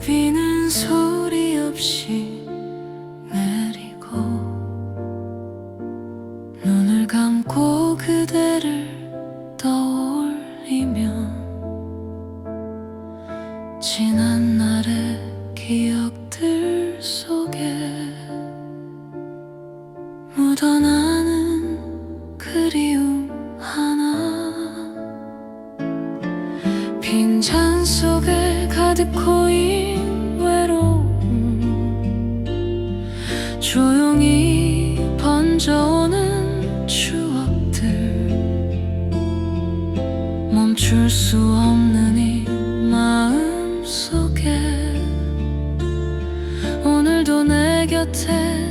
비는 소리 없이 내리고 눈을 감고 그대를 떠올리면 지난 날의 기억들 속에 묻어나 빈 잔 속에 가득 고인 외로움. 조용히 번져오는 추억들. 멈출 수 없는 이 마음 속에 오늘도 내 곁에